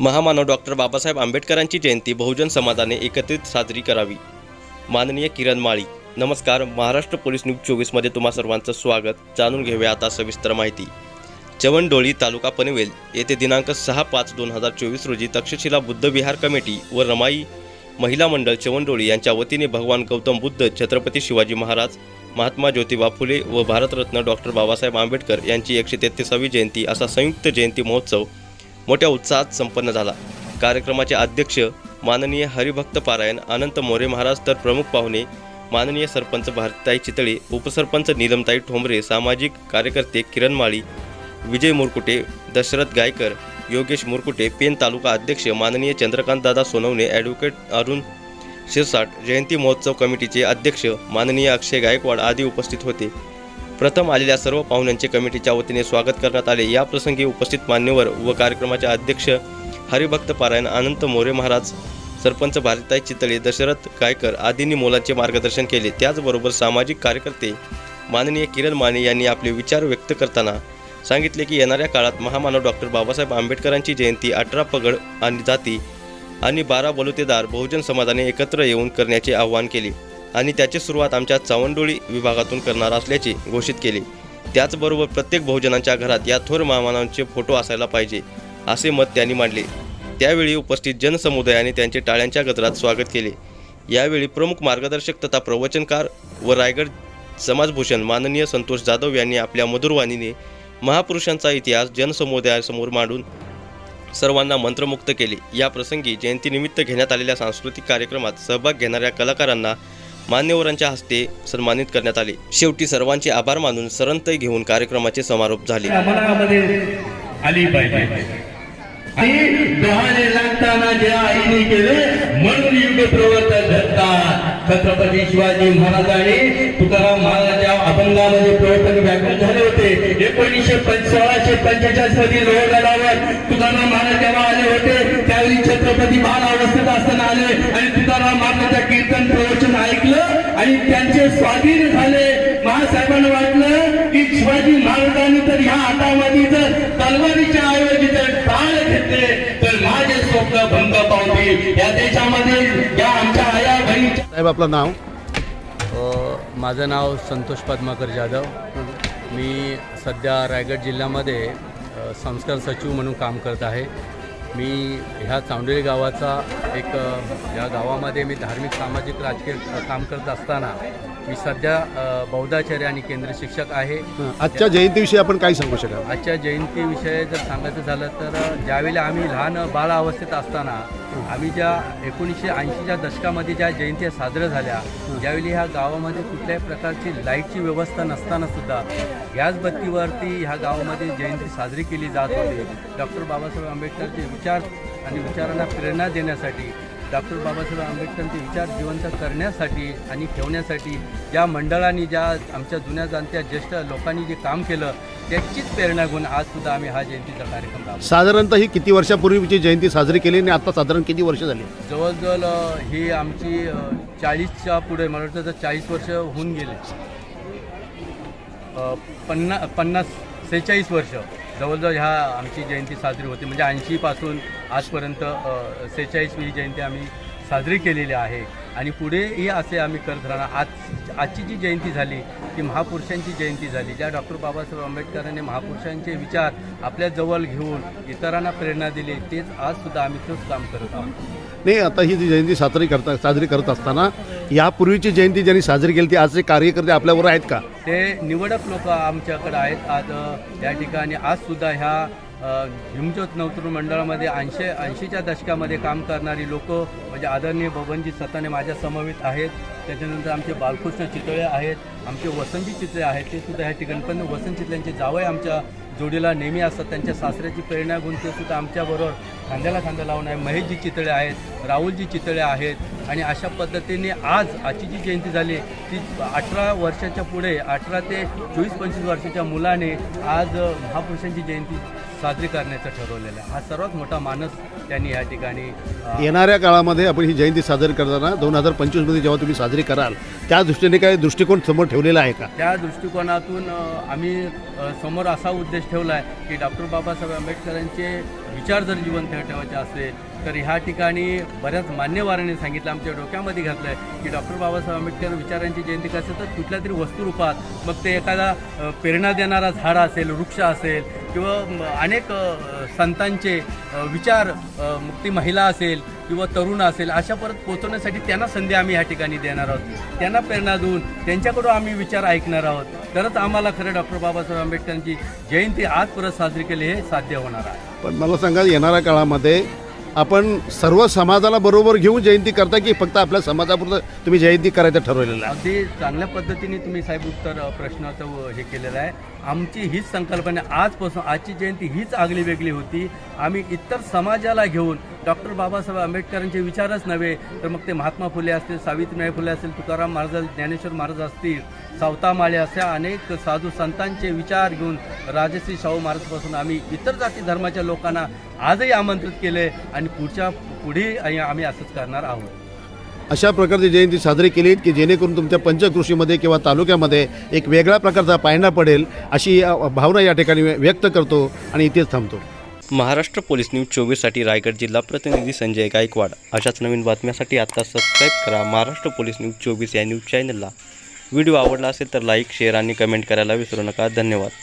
महामानव डॉक्टर बाबासाहेब आंबेडकरांची जयंती बहुजन समाजाने एकत्रित साजरी करावी. माननीय किरण माळी नमस्कार. महाराष्ट्र पोलीस न्यूज चोवीसमध्ये तुम्हा सर्वांचं स्वागत. जाणून घेऊया आता सविस्तर माहिती. चवणडोळी तालुका पनवेल येथे दिनांक सहा पाच दोन हजार चोवीस रोजी तक्षशिला बुद्ध विहार कमिटी व रमाई महिला मंडळ चवणडोळी यांच्या वतीने भगवान गौतम बुद्ध छत्रपती शिवाजी महाराज महात्मा ज्योतिबा फुले व भारतरत्न डॉक्टर बाबासाहेब आंबेडकर यांची एकशे तेहतीसावी जयंती असा संयुक्त जयंती महोत्सव मोठ्या उत्साहात संपन्न झाला. कार्यक्रमाचे अध्यक्ष माननीय हरिभक्त पारायण अनंत मोरे महाराज तर प्रमुख पाहुणे माननीय सरपंच भारताई चितळे उपसरपंच नीलमताई ठोंबरे सामाजिक कार्यकर्ते किरण माळी विजय मुरकुटे दशरथ गायकर योगेश मुरकुटे पेन तालुका अध्यक्ष माननीय चंद्रकांत दादा सोनवणे ॲडव्होकेट अरुण शिरसाट जयंती महोत्सव कमिटीचे अध्यक्ष माननीय अक्षय गायकवाड आदी उपस्थित होते. प्रथम आलेल्या सर्व पाहुण्यांचे कमिटीच्या वतीने स्वागत करण्यात आले. या प्रसंगी उपस्थित मान्यवर व कार्यक्रमाचे अध्यक्ष हरिभक्त पारायण अनंत मोरे महाराज सरपंच भारताई चितळे दशरथ गायकर आदींनी मोलाचे मार्गदर्शन केले. त्याचबरोबर सामाजिक कार्यकर्ते माननीय किरण माने यांनी आपले विचार व्यक्त करताना सांगितले की येणाऱ्या काळात महामानव डॉक्टर बाबासाहेब आंबेडकरांची जयंती अठरा पगड आणि जाती आणि बारा बलुतेदार बहुजन समाजाने एकत्र येऊन करण्याचे आवाहन केले. आणि त्याची सुरुवात आमच्या चावंडोळी विभागातून करणार असल्याचे घोषित केले. त्याचबरोबर प्रत्येक बहुजनांच्या घरात या थोर महामानवांचे फोटो असायला पाहिजे असे मत त्यांनी मांडले. त्यावेळी उपस्थित जनसमुदायाने त्यांचे टाळ्यांच्या गजरात स्वागत केले. यावेळी प्रमुख मार्गदर्शक तथा प्रवचनकार व रायगड समाजभूषण माननीय संतोष जाधव यांनी आपल्या मधुरवाणीने महापुरुषांचा इतिहास जनसमुदायासमोर मांडून सर्वांना मंत्रमुक्त केले. या प्रसंगी जयंतीनिमित्त घेण्यात आलेल्या सांस्कृतिक कार्यक्रमात सहभाग घेणाऱ्या कलाकारांना मान्यवरांच्या हस्ते सन्मानित करण्यात आले. शेवटी सर्वांचे आभार मानून सरंतई घेऊन कार्यक्रमाचे समारोप झाले. आली पाहिजे. आणि डोहाळे लागताना जे आईने केले म्हणून युग प्रवर्तन घडतात छत्रपती शिवाजी महाराजांनी तुकाराम महाराजांच्या अभंगामध्ये प्रवर्तन व्याख्यान झाले होते. एकोणीसशे सोळाशे पंचेचाळीसमध्ये लोहगडावर तुकाराम महाराज जेव्हा आले होते त्यावेळी छत्रपती बाल अवस्थेत असताना आले आणि तुकाराम महाराजांच्या कीर्तन प्रवचन त्यांचे स्वाधीन झाले महासाहेबांना वाटलं की शिवाजी महाराजांनी तर ह्या हातामध्ये जर तलवारीच्या ऐवजी जर टाळ घेतले तर माझे स्वप्न भंग पावतील. या देशामध्ये या आमच्या आया बहिणीच्या साहेब आपलं नाव? माझं नाव संतोष पद्माकर जाधव. मी सध्या रायगड जिल्ह्यामध्ये संस्कार सचिव म्हणून काम करत आहे. मी ह्या चांडोली गावाचा एक या गावामध्ये मी धार्मिक सामाजिक राजकीय काम करत असताना मी सध्या बौद्धाचार्य आणि केंद्र शिक्षक आहे. आजच्या जयंतीविषयी आपण काय सांगू शकाल? आजच्या जयंतीविषयी जर सांगायचं झालं तर ज्यावेळेला आम्ही लहान बाळ अवस्थेत असताना आम्ही ज्या एकोणीसशे ऐंशीच्या दशकामध्ये ज्या जयंत्या साजऱ्या झाल्या ज्यावेळी ह्या गावामध्ये कुठल्याही प्रकारची लाईटची व्यवस्था नसताना सुद्धा गॅस बत्तीवरती ह्या गावामध्ये जयंती साजरी केली जात होती. डॉक्टर बाबासाहेब आंबेडकरचे विचार आणि विचारांना प्रेरणा देण्यासाठी डॉक्टर बाबासाहेब आंबेडकरांचे विचार जिवंत करण्यासाठी आणि ठेवण्यासाठी ज्या मंडळांनी ज्या आमच्या जुन्या जाणत्या ज्येष्ठ लोकांनी जे काम केलं त्याचीच प्रेरणा घेऊन आज सुद्धा आम्ही हा जयंतीचा कार्यक्रम राबवतो. साधारणतः ही किती वर्षापूर्वीची जयंती साजरी केली आणि आता साधारण किती वर्ष झाली? जवळजवळ ही आमची चाळीसच्या पुढे मला वाटतं तर चाळीस वर्ष होऊन गेले. पन्ना पन्नास सेहेचाळीस वर्ष. जवळजवळ ह्या आमची जयंती साजरी होते. म्हणजे ऐंशीपासून आजपर्यंत सेहेचाळीसवी जयंती आम्ही साजरी केलेली आहे. आणि पुढेही असे आम्ही करत राहणार. आज आजची जी जयंती झाली ती महापुरुषांची जयंती झाली ज्या डॉक्टर बाबासाहेब आंबेडकरांनी महापुरुषांचे विचार आपल्या जवळ घेऊन इतरांना प्रेरणा दिली तेच आजसुद्धा आम्ही तोच काम करत आहोत. नाही आता ही जी जयंती साजरी करता साजरी करत असताना यापूर्वीची जयंती ज्यांनी साजरी केली ती आजचे कार्यकर्ते आपल्याबरोबर आहेत का? ते निवडक लोक आमच्याकडे आहेत. आज या ठिकाणी आजसुद्धा ह्या अ, नवतृ मंडळामध्ये ऐंशी ऐंशीच्या दशकामध्ये काम करणारी लोक म्हणजे आदरणीय बबनजी सताने माझ्या समवेत आहेत. त्याच्यानंतर आमचे बालकृष्ण चितळे आहेत आमचे वसंतजी चितळे आहेत. ते सुद्धा ह्या ठिकाणी पण वसंत चितळ्यांचे जावई आमच्या जोडीला नेहमी असतात. त्यांच्या सासऱ्याची प्रेरणा घेऊन ते सुद्धा आमच्याबरोबर. खांद्याला खांदा लावून आहे महेशजी चितळे आहेत राहुलजी चितळे आहेत आणि अशा पद्धतीने आज आजची जी जयंती झाली ती अठरा वर्षाच्या पुढे अठरा ते चोवीस पंचवीस वर्षाच्या मुलाने आज महापुरुषांची जयंती साजरी करण्याचं ठरवलेलं आहे. हा सर्वात मोठा मानस त्यांनी या ठिकाणी येणाऱ्या काळामध्ये आपण ही जयंती साजरी करताना दोन हजार पंचवीसमध्ये जेव्हा तुम्ही साजरी कराल त्या दृष्टीने काय दृष्टिकोन समोर ठेवलेला आहे का? त्या दृष्टिकोनातून आम्ही समोर असा उद्देश ठेवला आहे की डॉक्टर बाबासाहेब आंबेडकरांचे विचार जर जिवंत ठेवायचे असेल तर ह्या ठिकाणी बऱ्याच मान्यवरांनी सांगितलं आमच्या डोक्यामध्ये घातलं आहे की डॉक्टर बाबासाहेब आंबेडकर विचारांची जयंती कसं तर कुठल्या तरी वस्तुरूपात मग ते एखादा प्रेरणा देणारा झाड असेल वृक्ष असेल किंवा अनेक संतांचे विचार मुक्ती महिला असेल किंवा तरुण असेल अशा परत पोहोचवण्यासाठी त्यांना संधी आम्ही या ठिकाणी देणार आहोत. त्यांना प्रेरणा देऊन त्यांच्याकडून आम्ही विचार ऐकणार आहोत. तरच आम्हाला खरं डॉक्टर बाबासाहेब आंबेडकरांची जयंती आज परत साजरी केली हे साध्य होणार आहे. पण मला सांगा येणाऱ्या काळामध्ये आपण सर्व समाजाला बरोबर घेऊन जयंती करता की फक्त आपल्या समाजापुरतं तुम्ही जयंती करायचं ठरवलेलं आहे? अगदी चांगल्या पद्धतीने तुम्ही साहेब उत्तर प्रश्नाचं हे केलेलं आहे. आमची हीच संकल्पना आजपासून आजची जयंती हीच आगली वेगळी होती. आम्ही इतर समाजाला घेऊन डॉक्टर बाबासाहेब आंबेडकरांचे विचारच नव्हे तर मग ते महात्मा फुले असतील सावित्रीबाई फुले असतील तुकाराम महाराज ज्ञानेश्वर महाराज असतील सावतामाळे अशा अनेक साधू संतांचे विचार घेऊन राजश्री शाहू महाराजपासून आम्ही इतर जाती धर्माच्या लोकांना आजही आमंत्रित केले आणि पुढच्या पुढे आम्ही असंच करणार आहोत. अशा प्रकारची जयंती साजरी केली की जेणेकरून तुमच्या पंचकृषीमध्ये किंवा तालुक्यामध्ये एक वेगळ्या प्रकारचा पायंडा पडेल अशी भावना या ठिकाणी व्यक्त करतो आणि इथेच थांबतो. महाराष्ट्र पोलीस न्यूज चोवीससाठी रायगड जिल्हा प्रतिनिधी संजय गायकवाड. अशाच नवीन बातम्यासाठी आता सबस्क्राईब करा महाराष्ट्र पोलीस न्यूज चोवीस या न्यूज चॅनलला. व्हिडिओ आवडला असेल तर लाईक शेअर आणि कमेंट करायला विसरू नका. धन्यवाद.